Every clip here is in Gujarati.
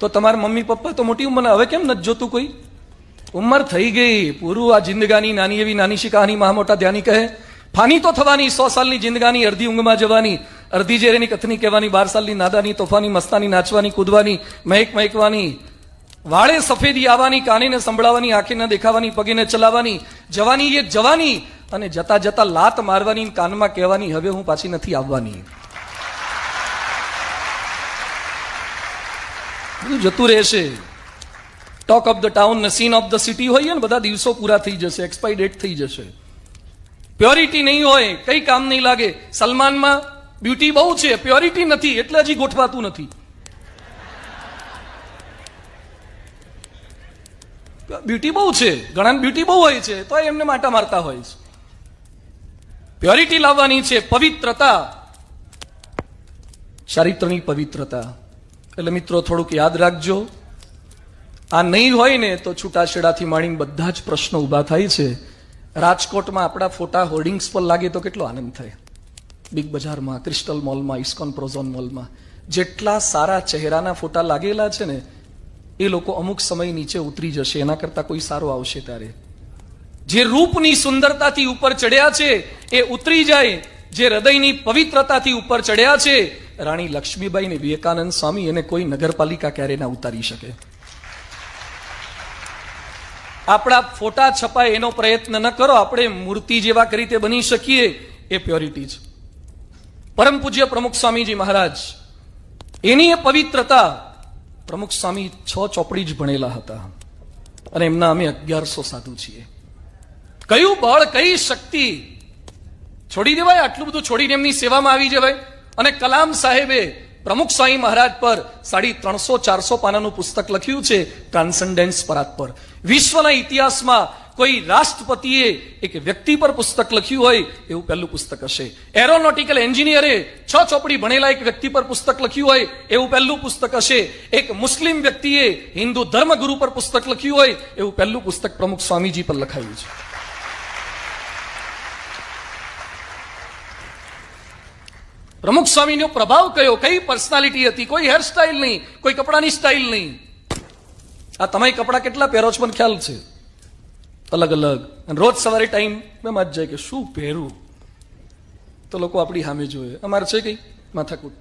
તો તમારા મમ્મી પપ્પા તો મોટી ઉંમરના. હવે કેમ નથી જોતું કોઈ? ઉંમર થઈ ગઈ. પૂરું આ જિંદગાની નાની એવી નાની શી કહાની મહા મોટા ધ્યાની કહે? ફાની તો થવાની, સો સાલની જિંદગાની, અડધી ઊંઘમાં જવાની, અડધી જેરેની કથની કહેવાની, બાર સાલની નાદાની, તોફાની, મસ્તાની, નાચવાની, કૂદવાની, મહેક મહેકવાની, વાળે સફેદી આવવાની કાને સંભળાવવાની સંભળાવાની આંખે ન દેખાવાની, પગીને ચલાવવાની, જવાની એ જવાની અને જતા જતા લાત મારવાની કાનમાં કહેવાની, હવે હું પાછી નથી આવવાની. બધું જતું રહેશે. ટોક ઓફ ધ ટાઉન ને સીન ઓફ ધ સિટી હોઈએ ને, બધા દિવસો પૂરા થઈ જશે એક્સપાયર ડેટ થઈ જશે. પ્યોરિટી નહીં હોય, કઈ કામ નહીં લાગે. સલમાનમાં બ્યુટી બહુ છે પ્યોરિટી નથી, એટલે હજી ગોઠવાતું નથી. બ્યુટી બહુ છે ઘણા બ્યુટી બહુ હોય છે, તો એમને માટા મારતા હોય છે. પ્યોરિટી લાવવાની છે, પવિત્રતા. ચારિત્રની પવિત્રતા. એટલે મિત્રો, થોડુંક યાદ રાખજો. આ નહીં હોય ને તો છૂટાછેડાથી માંડીને બધા જ પ્રશ્નો ઊભા થાય છે. રાજકોટમાં આપણા ફોટા હોર્ડિંગ્સ પર લાગે તો કેટલો આનંદ થાય. બિગ બજારમાં ક્રિસ્ટલ મોલમાં ઇસ્કોન પ્રોઝોન મોલમાં જેટલા સારા ચહેરાના ફોટા લાગેલા છે ને, એ લોકો અમુક સમય નીચે ઉતરી જશે. એના કરતાં કોઈ સારો આવશે ત્યારે. જે રૂપની સુંદરતાથી ઉપર ચડ્યા છે, એ ઉતરી જાય. જે હૃદયની પવિત્રતાથી ઉપર ચડ્યા છે રાણી લક્ષ્મીબાઈ ને વિવેકાનંદ સ્વામી એને કોઈ નગરપાલિકા ક્યારે ના ઉતારી શકે. આપણા ફોટા છપાય એનો પ્રયત્ન ન કરો, આપણે મૂર્તિ જેવા કરી રીતે બની શકીએ, એ પ્યોરિટી છે. પરમ પૂજ્ય પ્રમુખ સ્વામીજી મહારાજ, એની એ પવિત્રતા પ્રમુખ સ્વામી છ ચોપડી જ ભણેલા હતા અને એમના અમે અગિયારસો સાધુ છીએ. કયું બળ, કઈ શક્તિ? છોડી દેવાય, આટલું બધું છોડીને એમની સેવામાં આવી જવાય. અને કલામ સાહેબે પ્રમુખ સ્વામી મહારાજ પર સાડી ત્રણસો, ચારસો પાનાનું પુસ્તક લખ્યું છે ટ્રાન્સન્ડેન્સ પરાત પર. વિશ્વના ઇતિહાસમાં કોઈ રાષ્ટ્રપતિએ એક વ્યક્તિ પર પુસ્તક લખ્યું હોય, એવું પહેલું પુસ્તક હશે. એરોનોટિકલ એન્જિનિયરે છ ચોપડી ભણેલા એક વ્યક્તિ પર પુસ્તક લખ્યું હોય, એવું પહેલું પુસ્તક હશે. એક મુસ્લિમ વ્યક્તિએ હિન્દુ ધર્મગુરુ પર પુસ્તક લખ્યું હોય, એવું પહેલું પુસ્તક પ્રમુખ સ્વામીજી પર લખાયું છે. પ્રમુખ સ્વામીનો પ્રભાવ કયો? કઈ પર્સનાલિટી હતી? કોઈ હેરસ્ટાઇલ નહીં, કોઈ કપડાની સ્ટાઇલ નહીં. આ તમે કપડા કેટલા પહેરો છો મને ખ્યાલ છે? અલગ અલગ. અને રોજ સવારે ટાઈમ એમ જ જાય કે શું પહેરું? તો લોકો આપણી સામે જોઈએ અમારે છે કઈ? માથાકૂટ.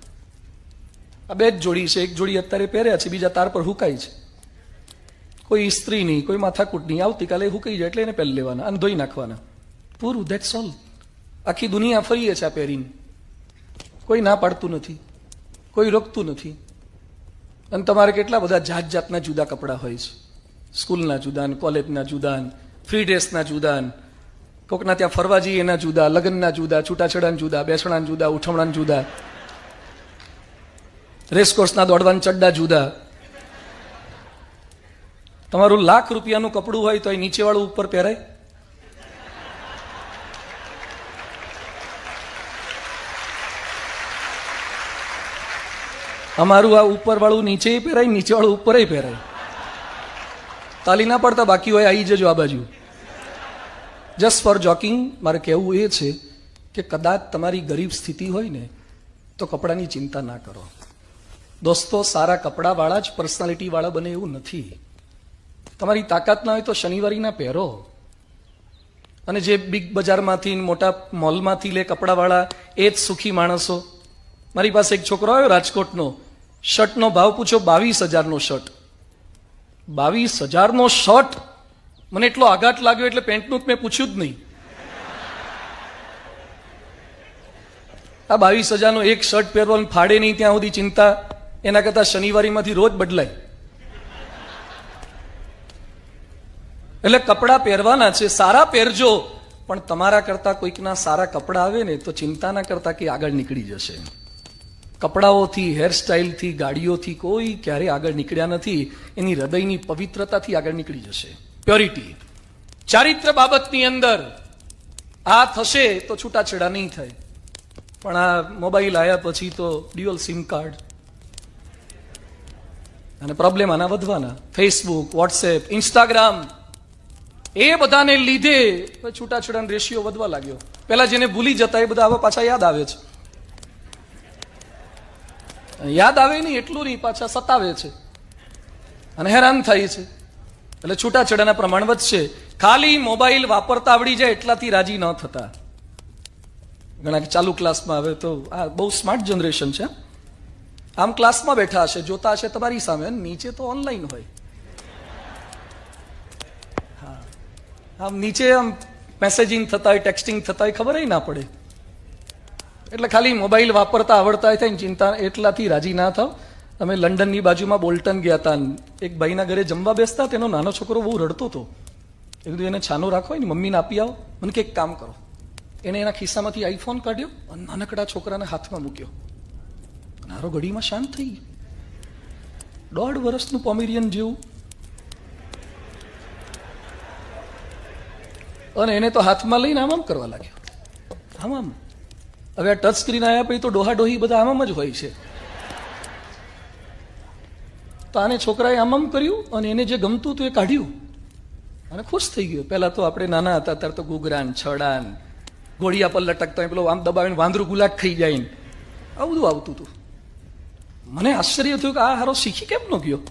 આ બે જ જોડી છે. એક જોડી અત્યારે પહેર્યા છે, બીજા તાર પર હુકાય છે. કોઈ સ્ત્રી નહીં, કોઈ માથાકૂટ નહીં. આવતીકાલે હુકાઈ જાય એટલે એને પહેરી લેવાના અને ધોઈ નાખવાના. પૂરું ધેટ્સ ઓલ આખી દુનિયા ફરીએ છે આ પહેરીને. કોઈ ના પાડતું નથી, કોઈ રોકતું નથી. અને તમારે કેટલા બધા જાત જાતના જુદા કપડાં હોય છે. સ્કૂલના જુદા કોલેજના જુદા ફ્રી ડ્રેસના જુદા કોકના ત્યાં ફરવા જઈએ એના જુદા, લગ્નના જુદા, છૂટાછેડાના જુદા, બેસણાના જુદા, ઉઠવણાના જુદા. રેસકોર્સના દોડવાના ચડ્ડા જુદા. તમારું લાખ રૂપિયાનું કપડું હોય તો એ નીચેવાળું ઉપર પહેરાય. અમારું આ ઉપર વાળું નીચે પહેરાય નીચે વાળું ઉપર પહેરાય. તાલી ના પડતા બાકી હોય આવી જજો આ બાજુ. જસ્ટ ફોર જોકિંગ મારે કહેવું એ છે કે કદાચ તમારી ગરીબ સ્થિતિ હોય ને, તો કપડાની ચિંતા ના કરો. દોસ્તો, સારા કપડાવાળા જ પર્સનાલિટી વાળા બને એવું નથી. તમારી તાકાત ના હોય તો શનિવારીના પહેરો. અને જે બિગ બજારમાંથી મોટા મોલમાંથી લે કપડાવાળા, એ જ સુખી માણસો. મારી પાસે એક છોકરો આવ્યો રાજકોટનો. શર્ટનો ભાવ પૂછો, બાવીસ હજારનો શર્ટ. બાવીસ હજારનો શર્ટ? મને એટલો આઘાત લાગ્યો એટલે પેન્ટનું જ મેં પૂછ્યું જ નહીં. આ બાવીસ હજારનો એક શર્ટ પહેરવો ફાડે નહીં ત્યાં સુધી ચિંતા. એના કરતા શનિવારીમાંથી રોજ બદલાય. એટલે કપડાં પહેરવાના છે, સારા પહેરજો. પણ તમારા કરતા કોઈકના સારા કપડાં આવે ને તો ચિંતા ના કરતા કે આગળ નીકળી જશે. કપડાઓથી હેરસ્ટાઇલથી ગાડીઓથી કોઈ ક્યારે આગળ નીકળ્યા નથી. એની હૃદયની પવિત્રતાથી આગળ નીકળી જશે. પ્યોરિટી ચારિત્ર બાબતની અંદર આ થશે તો છૂટાછેડા નહીં થાય. પણ આ મોબાઈલ આવ્યા પછી તો ડ્યુઅલ સિમ કાર્ડ અને પ્રોબ્લેમ આના વધવાના. ફેસબુક વોટ્સએપ ઇન્સ્ટાગ્રામ એ બધાને લીધે છૂટાછેડાનો રેશિયો વધવા લાગ્યો. પેલા જેને ભૂલી જતા એ બધા હવે પાછા યાદ આવે છે. યાદ આવે નહીં, એટલું નહીં, પાછા સતાવે છે. અને હેરાન થાય છે. એટલે છૂટાછેડાના પ્રમાણ વધશે. ખાલી મોબાઈલ વાપરતા આવડી જાય એટલાથી રાજી ન થતા. ઘણા ચાલુ ક્લાસમાં આવે તો આ બહુ સ્માર્ટ જનરેશન છે. આમ ક્લાસમાં બેઠા હશે, જોતા હશે તમારી સામે નીચે તો ઓનલાઈન હોય. હા. આમ નીચે આમ મેસેજિંગ થતા હોય ટેક્સ્ટિંગ થતા હોય, ખબર ના પડે. એટલે ખાલી મોબાઈલ વાપરતા આવડતા હોય થાય ચિંતા એટલાથી રાજી ના થાવ. અમે લંડનની બાજુમાં બોલ્ટન ગયા હતા એક ભાઈના ઘરે જમવા બેસતા, તેનો નાનો છોકરો બહુ રડતો હતો. એ કીધું, એને છાનો રાખો ને મમ્મીને આપી આવો, મને કંઈક કામ કરો. એણે એના ખિસ્સામાંથી આઈફોન કાઢ્યો અને નાનકડા છોકરાને હાથમાં મૂક્યો. નારો ઘડીમાં શાંત થઈ દોઢ વર્ષનું પોમેરિયન જેવું. અને એને તો હાથમાં લઈને આમ આમ કરવા લાગ્યો. આમ આમ. હવે આ ટચ સ્ક્રીન આવ્યા પછી તો ડોહાડોહી બધા આમ જ હોય છે. તો આને છોકરાએ આમ આમ કર્યું અને એને જે ગમતું હતું એ કાઢ્યું. અને ખુશ થઈ ગયો. પહેલા તો આપણે નાના હતા ત્યારે તો ગુગરાન છડાન, ઘોડિયા પર લટકતા પેલો આમ દબાવીને વાંદરું ગુલાટ થઈ જાય આવું બધું આવતું હતું. મને આશ્ચર્ય થયું કે આ હારો શીખી કેમ ન ગયો?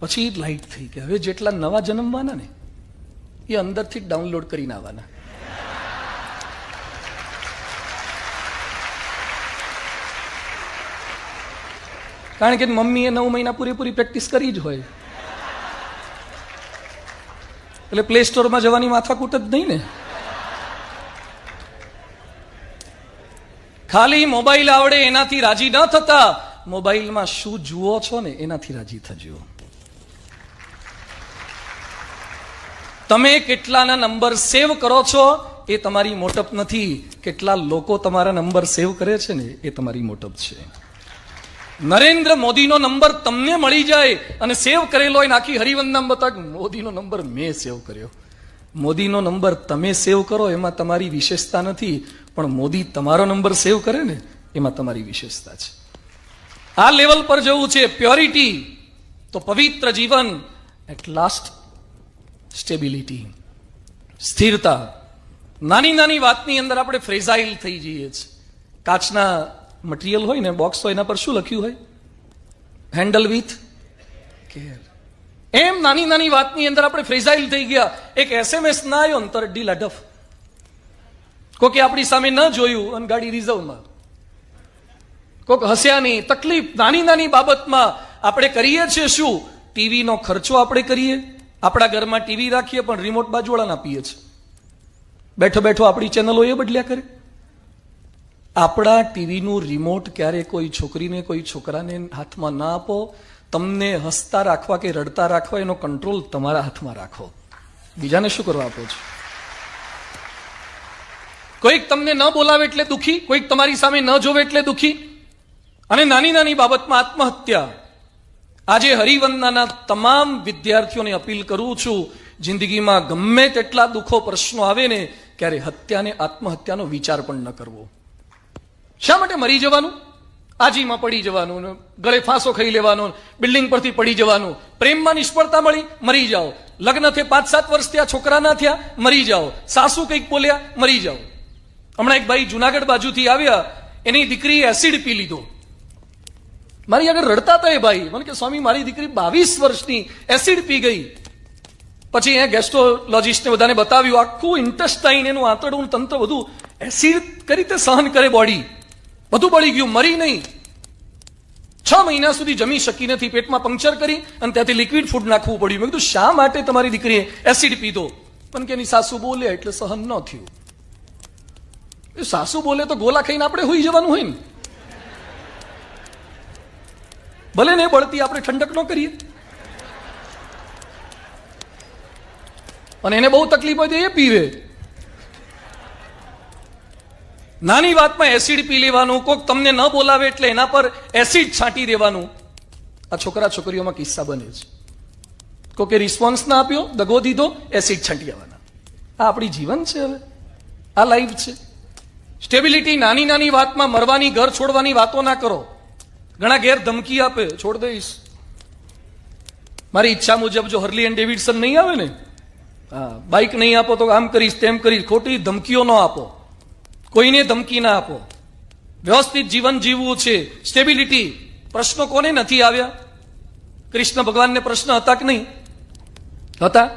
પછી લાઈટ થઈ કે હવે જેટલા નવા જન્મવાના ને, એ અંદરથી જ ડાઉનલોડ કરીને આવવાના. કારણ કે મમ્મીએ નવ મહિના પૂરેપૂરી પ્રેક્ટિસ કરી જ હોય. એટલે પ્લે સ્ટોરમાં જવાની માથાકૂટ જ નહીં ને? ખાલી મોબાઈલ આવડે એનાથી રાજી ન થતા. મોબાઈલમાં શું જુઓ છો ને એનાથી રાજી થજો. તમે કેટલાના નંબર સેવ કરો છો એ તમારી મોટપ નથી. કેટલા લોકો તમારા નંબર સેવ કરે છે ને એ તમારી મોટપ છે. નરેન્દ્ર મોદીનો નંબર તમને મળી જાય અને સેવ કરેલો હોય આખી હરિવંદનામ બતા મોદીનો નંબર મેં સેવ કર્યો. મોદીનો નંબર તમે સેવ કરો એમાં તમારી વિશેષતા નથી, પણ મોદી તમારો નંબર સેવ કરે ને એમાં તમારી વિશેષતા છે. આ લેવલ પર જવું છે, પ્યોરિટી, તો પવિત્ર જીવન એટ લાસ્ટ સ્ટેબિલિટી સ્થિરતા. નાની નાની વાતની અંદર આપણે ફ્રેઝાઇલ થઈ જઈએ છીએ. કાચના મટીરિયલ હોય ને બોક્સ હોય એના પર શું લખ્યું હોય? હેન્ડલ વિથ કેર એમ નાની નાની વાતની અંદર આપણે ફ્રેઝાઇલ થઈ ગયા. એક એસએમએસ ના આવ્યો ને તરત ડીલ અડફ કોકે આપણી સામે ન જોયું અને ગાડી રિઝર્વમાં. કોક હસ્યા નહીં તકલીફ, નાની નાની બાબતમાં આપણે કરીએ છીએ શું? ટીવીનો ખર્ચો આપણે કરીએ. આપણા ઘરમાં ટીવી રાખીએ, પણ રિમોટ બાજુવાળાને આપીએ છીએ. બેઠો બેઠો આપણી ચેનલો એ બદલ્યા કરે. આપણા ટીવીનું રિમોટ ક્યારે કોઈ છોકરીને, કોઈ છોકરાને હાથમાં ના આપો, તમને હસતા રાખવા કે રડતા રાખવા એનો કંટ્રોલ તમારા હાથમાં રાખો. બીજાને શું કરવા આપો છો? કોઈક તમને ન બોલાવે એટલે દુખી, કોઈક તમારી સામે ન જોવે એટલે દુખી. અને નાની નાની બાબતમાં આત્મહત્યા. આજે હરિવંદનાના તમામ વિદ્યાર્થીઓને અપીલ કરું છું, જિંદગીમાં ગમે તેટલા દુઃખો, પ્રશ્નો આવે ને ત્યારે હત્યાને, આત્મહત્યાનો વિચાર પણ ન કરવો. શા માટે મરી જવાનું? આજીમાં પડી જવાનું, ગળે ફાંસો ખાઈ લેવાનો, બિલ્ડિંગ પરથી પડી જવાનું. પ્રેમમાં નિષ્ફળતા મળી, મરી જાઓ. લગ્ન થયા પાંચ સાત વર્ષ થયા, છોકરા ના થયા, મરી જાઓ. સાસુ કંઈક બોલ્યા, મરી જાઓ. હમણાં એક ભાઈ જુનાગઢ બાજુથી આવ્યા, એની દીકરીએ એસિડ પી લીધો. મારી આગળ રડતા હતા એ ભાઈ. મને કે, સ્વામી, મારી દીકરી બાવીસ વર્ષની એસિડ પી ગઈ. પછી એ ગેસ્ટ્રોલોજીસ્ટને બધાને બતાવ્યું, આખું ઇન્ટેસ્ટાઇન એનું આંતરડું તંત્ર બધું એસિડ કઈ રીતે સહન કરે બોડી બધું બળી ગયું, મરી નહીં. છ મહિના સુધી જમી શકી નથી, પેટમાં પંક્ચર કરી અને ત્યાંથી લિક્વિડ ફૂડ નાખવું પડ્યું. મેં કીધું, શા માટે તમારી દીકરીએ એસિડ પીધો? પણ કે એની સાસુ બોલે, એટલે સહન ન થયું. સાસુ બોલે તો ગોલા ખાઈને આપણે હોઈ જવાનું હોય ને. ભલે ને બળતી આપણે ઠંડક ન કરીએ. અને એને બહુ તકલીફ હોય તો એ પીવે. નાની વાતમાં એસિડ પી લેવાનું, કોક તમને ન બોલાવે એટલે એના પર એસિડ છાંટી દેવાનું. આ છોકરા છોકરીઓમાં કિસ્સા બને છે. કોકે રિસ્પોન્સ ના આપ્યો, દગો દીધો એસિડ છાંટી આવવાના આ આપણી જીવન છે હવે. આ લાઈફ છે. સ્ટેબિલિટી નાની નાની વાતમાં મરવાની, ઘર છોડવાની વાતો ના કરો. ઘણા ઘેર ધમકી આપે, છોડ દઈશ. મારી ઈચ્છા મુજબ જો હર્લી એન્ડ ડેવિડસન નહીં આવે ને, હા બાઇક નહીં આપો તો આમ કરીશ, તેમ કરીશ, ખોટી ધમકીઓ ન આપો. કોઈને ધમકી ના આપો. વ્યવસ્થિત જીવન જીવવું છે. સ્ટેબિલિટી પ્રશ્નો કોને નથી આવ્યા? કૃષ્ણ ભગવાનને પ્રશ્ન હતા કે નહીં? હતા?